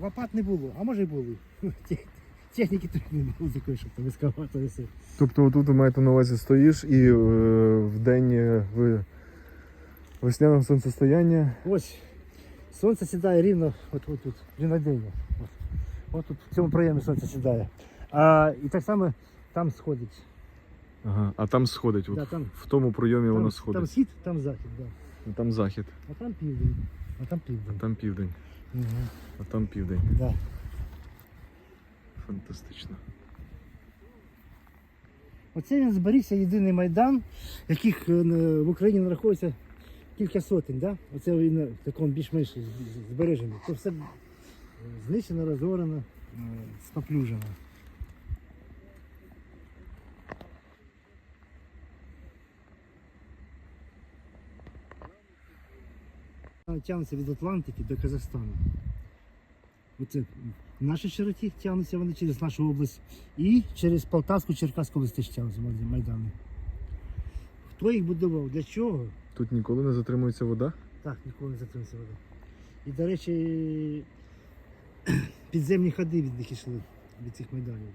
Лопат не було, а може й були. Техніки тут не було такої, щоб там ескаватори все. Тобто отут ви маєте на увазі стоїш і е, в день е, ви весняного сонцестояння. Ось сонце сідає рівно от, от тут, рівнодення. От, от тут в цьому проємі сонце сідає. А, і так само там сходить. Ага, а там сходить. От Да, там, В тому пройомі воно там, сходить. там схід, там захід, да. Там захід, а там південь. А там а південь. там південь, Угу. а там південь. Да. Фантастично. Оце він зберігся єдиний майдан, яких е, в Україні нараховується кілька сотень. Да? Оце він в такому більш-менш збережений. То все знищено, розорено, е, споплюжено. Вона Тягнеться від Атлантики до Казахстану. Оце в нашій широті тягнуться вони через нашу область і через Полтавську Черкаську область теж тягнуться майдани. Хто їх будував? Для чого? Тут ніколи не затримується вода. Так, ніколи не затримався вода. І, до речі, підземні ходи від них йшли, від цих майданів.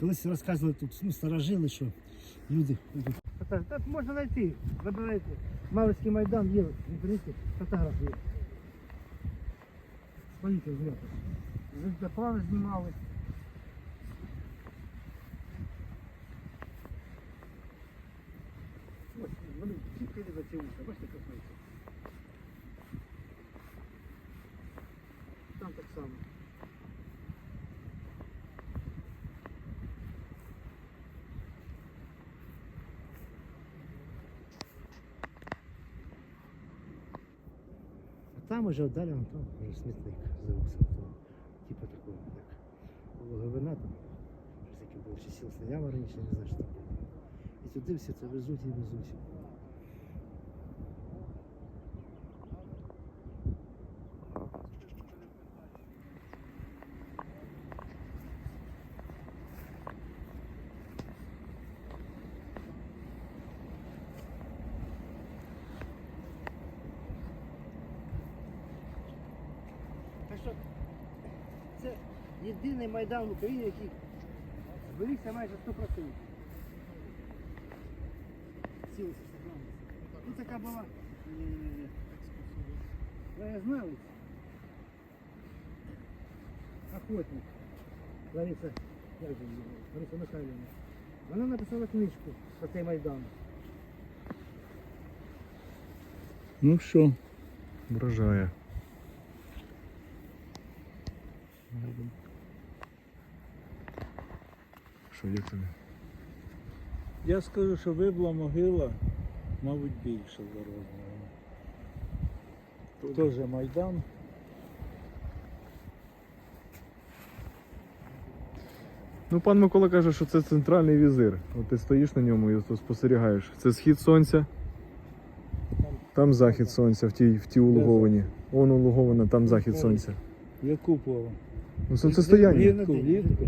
Колись розказували тут, ну, старожили, що люди. Так, так можна знайти, забирайте. Маврський майдан є в інтернеті, фотографії. Поїхали зняти. Заплави знімали. Ось, вони чітко йде за ці вуса, бачите, як знаєте. Там так само. Там уже далі, вон там вже смітник завелся. Типа такого, як логовина там. Щось таке було, чи сіл стояв раніше, не знаю, що там було. І туди все це везуть і везуть. Що це єдиний майдан в Україні, який зберігся майже 100%. Сілися. Тут така була е, краєзнавець, охотник. Лариса, як же її? Лариса Михайлівна. Вона написала книжку про цей майдан. Ну що, Вражає. Що, як тобі? я скажу, що вибла могила, мабуть, більше за розміром. Теж Майдан. Ну, пан Микола каже, що це центральний візир. От ти стоїш на ньому і спостерігаєш. Це схід сонця, там захід сонця в тій, в тій улуговані. Вон улугована, там захід сонця. Яку пору? Ну, сонцестояння. Влітку, влітку.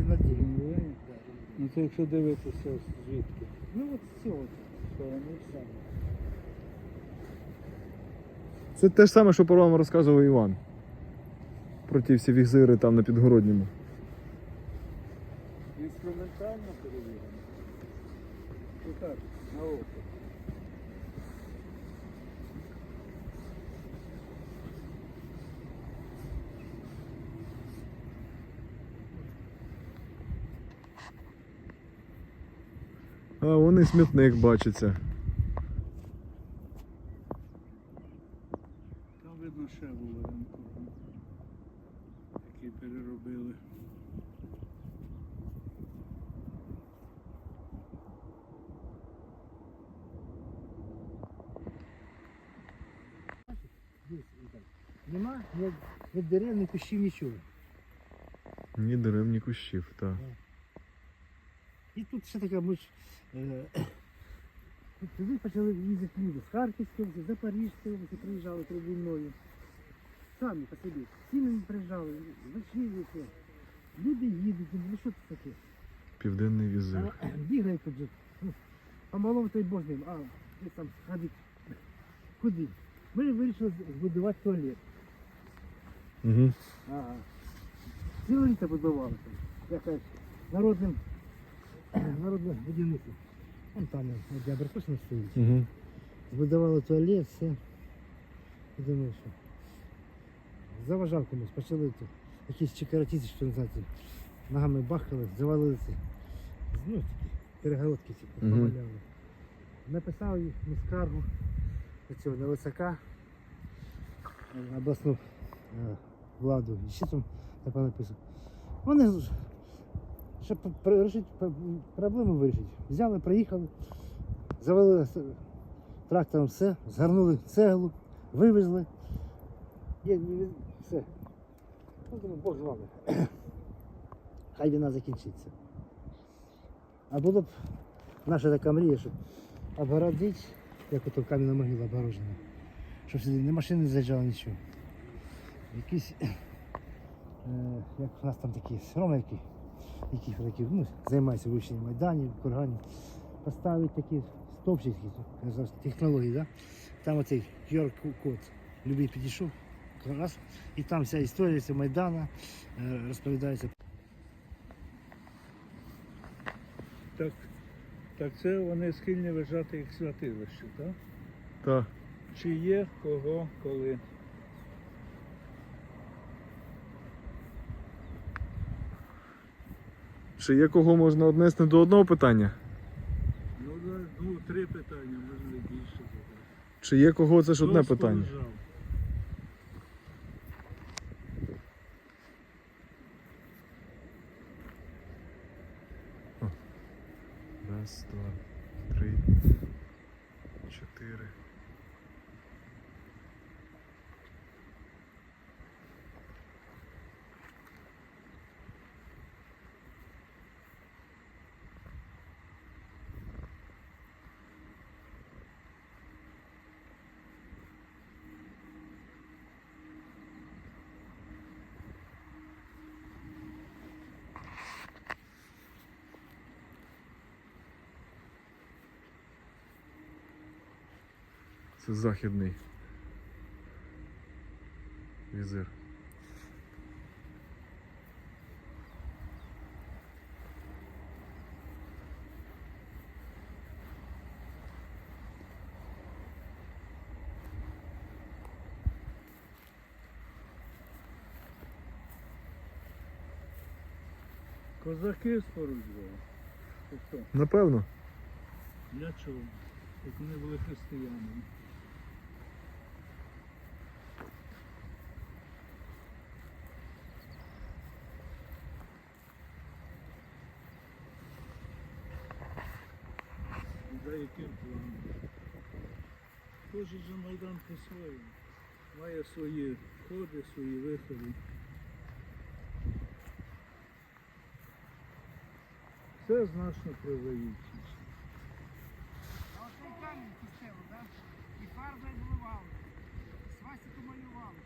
Ну це якщо дивитися звідки. Ну от з цього. Це те ж саме, що про вам розказував Іван. Про ті всі візири там на підгородньому. Інструментально перевірено. Так, на око. А вони смітник бачиться. Там видно ще було ринку, який переробили. Нема ні, ні дерев, ні кущів, нічого. Ні дерев, ні кущів, так. І тут ще така ми ж, е, туди почали їздити люди з Харківської області, Запорізької приїжджали перед. Самі по собі. Сім'ї приїжджали, вечірники. Люди їдуть, ну що це таке? Південний візир. Бігають тут же. Малому той бог ним, а ти там ходить. Куди? Ми вирішили збудувати туалет. Угу. Ага. Ціле літо будували там. Якась народним, народне будівництво. Вон там от де Аберкосина стоїть. Угу. Збудували туалет, все. І думаю, що заважав комусь, почали тут. Якісь чекаратіці, що називається, ногами бахали, завалилися. Ну, такі перегородки ці Мгм. поваляли. Написав їм скаргу до цього на Лисака, на обласну е, владу. І ще там напевно написав. Вони, щоб вирішити проблему вирішити, взяли, приїхали, завалили трактором все, згорнули цеглу, вивезли. І, все. Ну, думаю, Бог з вами. Хай війна закінчиться. А було б наша така мрія, щоб обгородити, як ото кам'яна могила обгорожена. Щоб сюди ні машини не заїжджали, нічого. Якісь, е, як у нас там такі роми, які такі, ну, займаються вивченням майданів, курганів, поставити такі стовпчики, технології, да? там оцей QR-код, любий підійшов, раз, і там вся історія цього Майдана е, розповідається. Так, так це вони схильні вважати як святилище, так? Так. Чи є кого, коли? Чи є кого можна однести до одного питання? Ну, да, ну три питання, можна і більше. Чи є кого це ж одне Хто питання? Раз, два, три, чотири. Це західний візир. Козаки споруджували. Тобто, Напевно. для чого? Як вони були християнами. За яким планом? Кожен же Майдан по-своєму. Має свої входи, свої виходи. Все значно прозаїчніше. А от цей камінь да? І фарбою вливали, свастику малювали.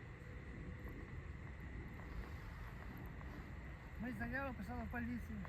Ми заяву писали в поліцію.